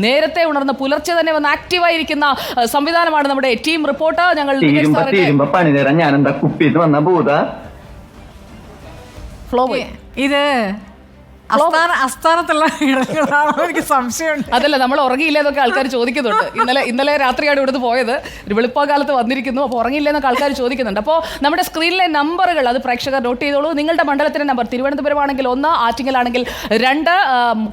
നേരത്തെ ഉണർന്ന് പുലർച്ചെ തന്നെ വന്ന് ആക്റ്റീവായിരിക്കുന്ന സംവിധാനമാണ് നമ്മുടെ ടീം റിപ്പോർട്ട് ഞങ്ങൾ പണി ഞാൻ എന്താ കുപ്പിന്ന് വന്ന ഭൂത ഫ്ലോ ഇത് എനിക്ക് സംശയമുണ്ട്. അതല്ല നമ്മൾ ഉറങ്ങിയില്ല എന്നൊക്കെ ആൾക്കാർ ചോദിക്കുന്നുണ്ട്. ഇന്നലെ ഇന്നലെ രാത്രിയാണ് ഇവിടുന്ന് പോയത്. ഒരു വെളുപ്പകാലത്ത് വന്നിരിക്കുന്നു. അപ്പോൾ ഉറങ്ങിയില്ല എന്നൊക്കെ ആൾക്കാർ ചോദിക്കുന്നുണ്ട്. അപ്പോൾ നമ്മുടെ സ്ക്രീനിലെ നമ്പറുകൾ അത് പ്രേക്ഷകർ നോട്ട് ചെയ്തോളൂ. നിങ്ങളുടെ മണ്ഡലത്തിന്റെ നമ്പർ തിരുവനന്തപുരമാണെങ്കിൽ ഒന്ന് ആറ്റിങ്ങലാണെങ്കിൽ രണ്ട്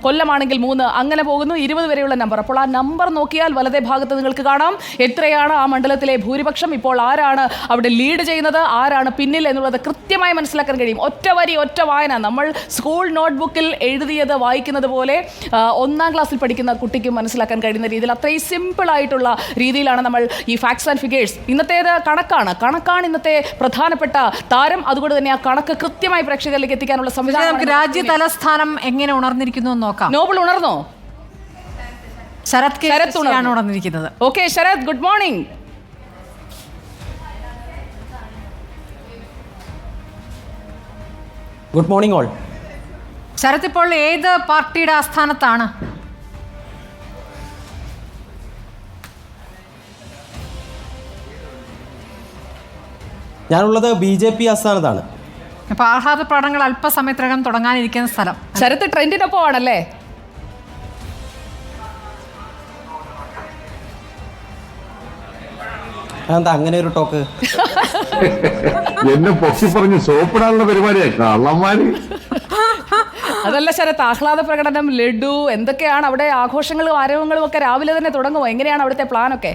കൊല്ലമാണെങ്കിൽ മൂന്ന് അങ്ങനെ പോകുന്നു. ഇരുപത് വരെയുള്ള നമ്പർ. അപ്പോൾ ആ നമ്പർ നോക്കിയാൽ വലതേ ഭാഗത്ത് നിങ്ങൾക്ക് കാണാം. എത്രയാണ് ആ മണ്ഡലത്തിലെ ഭൂരിപക്ഷം? ഇപ്പോൾ ആരാണ് അവിടെ ലീഡ് ചെയ്യുന്നത്? ആരാണ് പിന്നിൽ എന്നുള്ളത് കൃത്യമായി മനസ്സിലാക്കാൻ കഴിയും. ഒറ്റ വരി ഒറ്റ വായന. നമ്മൾ സ്കൂൾ നോട്ട്ബുക്കിൽ എഴുതിയത് വായിക്കുന്നത് പോലെ ഒന്നാം ക്ലാസ്സിൽ പഠിക്കുന്ന കുട്ടിക്ക് മനസ്സിലാക്കാൻ കഴിയുന്ന രീതിയിൽ അത്രയും സിമ്പിൾ ആയിട്ടുള്ള രീതിയിലാണ് നമ്മൾ ഈ ഫാക്ട്സ് ആൻഡ് ഫിഗേഴ്സ് ഇന്നത്തേത് കണക്കാണ്. കണക്കാണ് ഇന്നത്തെ പ്രധാനപ്പെട്ട താരം. അതുകൊണ്ട് തന്നെ ആ കണക്ക് കൃത്യമായി പ്രേക്ഷകരിലേക്ക് എത്തിക്കാനുള്ള പക്ഷേ നമുക്ക് സംവിധാനം രാജ്യ തലസ്ഥാനം എങ്ങനെ ഉണർന്നിരിക്കുന്നു എന്ന് നോക്കാം. നോബിൾ ഉണർന്നോ? Sarath Sarath ഉണർന്നിരിക്കുന്നത്. Okay Sarath good morning good morning all Sarath ഇപ്പോൾ ഏത് പാർട്ടിയുടെ ആസ്ഥാനത്താണ്? ഞാനുള്ളത് ബി ജെ പി ആസ്ഥാനത്താണ്. അപ്പൊ ആഹ്ലാദ പ്രകടനങ്ങൾ അല്പസമയത്തിനകം തുടങ്ങാനിരിക്കുന്ന സ്ഥലം. ശരത് ട്രെൻഡിനൊപ്പം ആണല്ലേ അങ്ങനെ ഒരു ടോക്ക്? എന്നെ പൊക്കി പറഞ്ഞ് സോപ്പിടാനുള്ള പരിപാടിയാ കള്ളന്മാര്. അതല്ല ശരത് ആഹ്ലാദ പ്രകടനം ലഡു എന്തൊക്കെയാണ് അവിടെ ആഘോഷങ്ങളും ആരവങ്ങളും ഒക്കെ രാവിലെ തന്നെ തുടങ്ങുമോ? എങ്ങനെയാണ് അവിടുത്തെ പ്ലാൻ ഒക്കെ?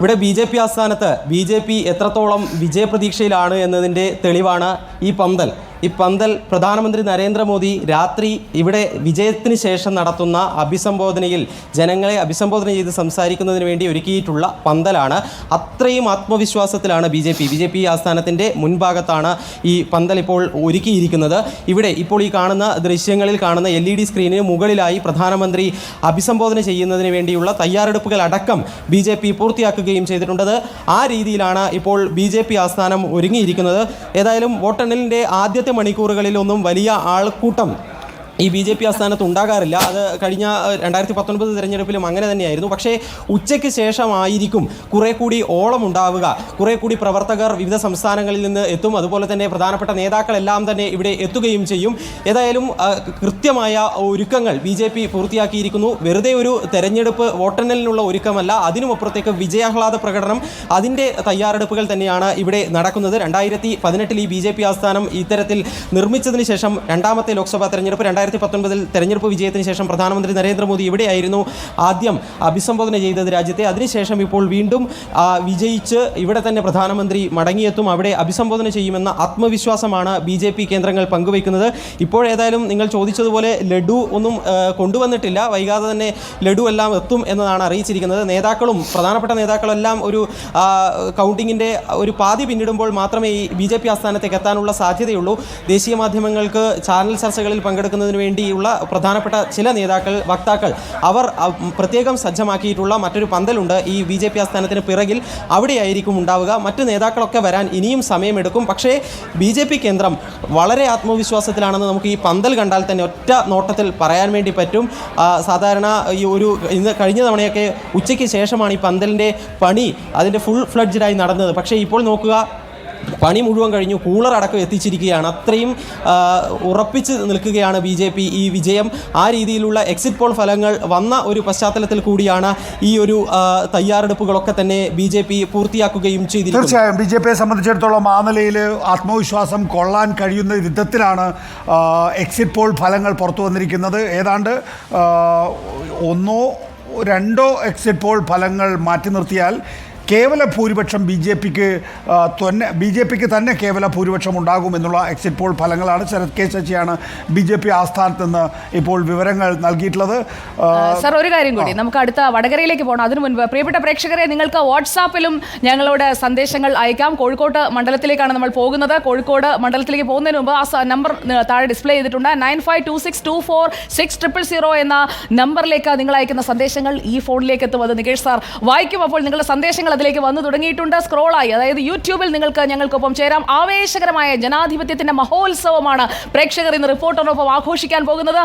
ഇവിടെ ബി ജെ പി ആസ്ഥാനത്ത് ബി ജെ പി എത്രത്തോളം വിജയപ്രതീക്ഷയിലാണ് എന്നതിന്റെ തെളിവാണ് ഈ പന്തൽ. ഈ പന്തൽ പ്രധാനമന്ത്രി നരേന്ദ്രമോദി രാത്രി ഇവിടെ വിജയത്തിന് ശേഷം നടത്തുന്ന അഭിസംബോധനയിൽ ജനങ്ങളെ അഭിസംബോധന ചെയ്ത് സംസാരിക്കുന്നതിന് വേണ്ടി ഒരുക്കിയിട്ടുള്ള പന്തലാണ്. അത്രയും ആത്മവിശ്വാസത്തിലാണ് B J P. B J P ആസ്ഥാനത്തിന്റെ മുൻഭാഗത്താണ് ഈ പന്തൽ ഇപ്പോൾ ഒരുക്കിയിരിക്കുന്നത്. ഇവിടെ ഇപ്പോൾ ഈ കാണുന്ന ദൃശ്യങ്ങളിൽ കാണുന്ന എൽ ഇ ഡി സ്ക്രീനിന് മുകളിലായി പ്രധാനമന്ത്രി അഭിസംബോധന ചെയ്യുന്നതിന് വേണ്ടിയുള്ള തയ്യാറെടുപ്പുകൾ അടക്കം ബി ജെ പി പൂർത്തിയാക്കുകയും ചെയ്തിട്ടുണ്ടത്. ആ രീതിയിലാണ് ഇപ്പോൾ ബി ജെ പി ആസ്ഥാനം ഒരുങ്ങിയിരിക്കുന്നത്. ഏതായാലും വോട്ടെണ്ണലിന്റെ ആദ്യത്തെ മണിക്കൂറുകളിലൊന്നും വലിയ ആൾക്കൂട്ടം ഈ ബി ജെ പി ആസ്ഥാനത്ത് ഉണ്ടാകാറില്ല. അത് കഴിഞ്ഞ രണ്ടായിരത്തി പത്തൊൻപത് തിരഞ്ഞെടുപ്പിലും അങ്ങനെ തന്നെയായിരുന്നു. പക്ഷേ ഉച്ചയ്ക്ക് ശേഷമായിരിക്കും കുറേ കൂടി ഓളം ഉണ്ടാവുക. കുറേ കൂടി പ്രവർത്തകർ വിവിധ സംസ്ഥാനങ്ങളിൽ നിന്ന് എത്തും. അതുപോലെ തന്നെ പ്രധാനപ്പെട്ട നേതാക്കളെല്ലാം തന്നെ ഇവിടെ എത്തുകയും ചെയ്യും. ഏതായാലും കൃത്യമായ ഒരുക്കങ്ങൾ ബി ജെ പി പൂർത്തിയാക്കിയിരിക്കുന്നു. വെറുതെ ഒരു തെരഞ്ഞെടുപ്പ് വോട്ടെണ്ണലിനുള്ള ഒരുക്കമല്ല. അതിനുമപ്പുറത്തേക്ക് വിജയാഹ്ലാദ പ്രകടനം അതിന്റെ തയ്യാറെടുപ്പുകൾ തന്നെയാണ് ഇവിടെ നടക്കുന്നത്. രണ്ടായിരത്തി പതിനെട്ടിൽ ഈ ബി ജെ പി ആസ്ഥാനം ഇത്തരത്തിൽ നിർമ്മിച്ചതിന് ശേഷം രണ്ടാമത്തെ ലോക്സഭാ തെരഞ്ഞെടുപ്പ് രണ്ടായിരത്തി പത്തൊൻപതിൽ തെരഞ്ഞെടുപ്പ് വിജയത്തിന് ശേഷം പ്രധാനമന്ത്രി നരേന്ദ്രമോദി ഇവിടെയായിരുന്നു ആദ്യം അഭിസംബോധന ചെയ്തത് രാജ്യത്തെ. അതിനുശേഷം ഇപ്പോൾ വീണ്ടും വിജയിച്ച് ഇവിടെ തന്നെ പ്രധാനമന്ത്രി മടങ്ങിയെത്തും. അവിടെ അഭിസംബോധന ചെയ്യുമെന്ന ആത്മവിശ്വാസമാണ് ബി ജെ പി കേന്ദ്രങ്ങൾ പങ്കുവയ്ക്കുന്നത്. ഇപ്പോഴേതായാലും നിങ്ങൾ ചോദിച്ചതുപോലെ ലഡു ഒന്നും കൊണ്ടുവന്നിട്ടില്ല. വൈകാതെ തന്നെ ലഡു എല്ലാം എത്തും എന്നതാണ് അറിയിച്ചിരിക്കുന്നത്. നേതാക്കളും പ്രധാനപ്പെട്ട നേതാക്കളെല്ലാം ഒരു കൗണ്ടിങ്ങിന്റെ ഒരു പാതി പിന്നിടുമ്പോൾ മാത്രമേ ഈ ബി ജെ പി ആസ്ഥാനത്തേക്ക് എത്താനുള്ള സാധ്യതയുള്ളൂ. ദേശീയ മാധ്യമങ്ങൾക്ക് ചാനൽ ചർച്ചകളിൽ പങ്കെടുക്കുന്നതിന് വേണ്ടിയുള്ള പ്രധാനപ്പെട്ട ചില നേതാക്കൾ വക്താക്കൾ. അവർ പ്രത്യേകം സജ്ജമാക്കിയിട്ടുള്ള മറ്റൊരു പന്തലുണ്ട്. ഈ ബി ജെ പി ആസ്ഥാനത്തിന് പിറകിൽ അവിടെയായിരിക്കും ഉണ്ടാവുക. മറ്റ് നേതാക്കളൊക്കെ വരാൻ ഇനിയും സമയമെടുക്കും. പക്ഷേ ബി ജെ പി കേന്ദ്രം വളരെ ആത്മവിശ്വാസത്തിലാണെന്ന് നമുക്ക് ഈ പന്തൽ കണ്ടാൽ തന്നെ ഒറ്റ നോട്ടത്തിൽ പറയാൻ വേണ്ടി പറ്റും. സാധാരണ ഈ ഒരു ഇന്ന് കഴിഞ്ഞ തവണയൊക്കെ ഉച്ചയ്ക്ക് ശേഷമാണ് ഈ പന്തലിന്റെ പണി അതിന്റെ ഫുൾ ഫ്ലഡ്ജഡായി നടന്നത്. പക്ഷേ ഇപ്പോൾ നോക്കുക പണി മുഴുവൻ കഴിഞ്ഞു കൂളർ അടക്കം എത്തിച്ചിരിക്കുകയാണ്. അത്രയും ഉറപ്പിച്ച് നിൽക്കുകയാണ് ബി ജെ പി ഈ വിജയം. ആ രീതിയിലുള്ള എക്സിറ്റ് പോൾ ഫലങ്ങൾ വന്ന ഒരു പശ്ചാത്തലത്തിൽ കൂടിയാണ് ഈ ഒരു തയ്യാറെടുപ്പുകളൊക്കെ തന്നെ ബി ജെ പി പൂർത്തിയാക്കുകയും ചെയ്തിരിക്കുന്നത്. തീർച്ചയായും ബി ജെ പിയെ സംബന്ധിച്ചിടത്തോളം ആ നിലയിൽ ആത്മവിശ്വാസം കൊള്ളാൻ കഴിയുന്ന വിധത്തിലാണ് എക്സിറ്റ് പോൾ ഫലങ്ങൾ പുറത്തു വന്നിരിക്കുന്നത്. ഏതാണ്ട് ഒന്നോ രണ്ടോ എക്സിറ്റ് പോൾ ഫലങ്ങൾ മാറ്റി നിർത്തിയാൽ കേവല ഭൂരിപക്ഷം ബി ജെ പിക്ക് തന്നെ ബി ജെ പിക്ക് തന്നെ കേവല ഭൂരിപക്ഷം ഉണ്ടാകുമെന്നുള്ള എക്സിറ്റ് പോൾ ഫലങ്ങളാണ് ശരത് കെ ശശിയാണ് ബി ജെ പി ആസ്ഥാനത്ത് നിന്ന് ഇപ്പോൾ വിവരങ്ങൾ നൽകിയിട്ടുള്ളത്. സർ ഒരു കാര്യം കൂടി. നമുക്ക് അടുത്ത വടകരയിലേക്ക് പോകണം അതിനു മുൻപ് പ്രിയപ്പെട്ട പ്രേക്ഷകരെ നിങ്ങൾക്ക് വാട്സാപ്പിലും ഞങ്ങളോട് സന്ദേശങ്ങൾ അയക്കാം. കോഴിക്കോട് മണ്ഡലത്തിലേക്കാണ് നമ്മൾ പോകുന്നത്. കോഴിക്കോട് മണ്ഡലത്തിലേക്ക് പോകുന്നതിന് മുമ്പ് ആ നമ്പർ താഴെ ഡിസ്പ്ലേ ചെയ്തിട്ടുണ്ട്. Nine five two six two four six triple zero എന്ന നമ്പറിലേക്ക് നിങ്ങൾ അയക്കുന്ന സന്ദേശങ്ങൾ ഈ ഫോണിലേക്ക് എത്തുമത് നികേഷ് സാർ വായിക്കും. അപ്പോൾ നിങ്ങളുടെ സന്ദേശങ്ങൾ അതിലേക്ക് വന്നു തുടങ്ങിയിട്ടുണ്ട്. സ്ക്രോളായി അതായത് യൂട്യൂബിൽ നിങ്ങൾക്ക് ഞങ്ങൾക്കൊപ്പം ചേരാം. ആവേശകരമായ ജനാധിപത്യത്തിന്റെ മഹോത്സവമാണ് പ്രേക്ഷകർ ഇന്ന് റിപ്പോർട്ടറിനൊപ്പം ആഘോഷിക്കാൻ പോകുന്നത്.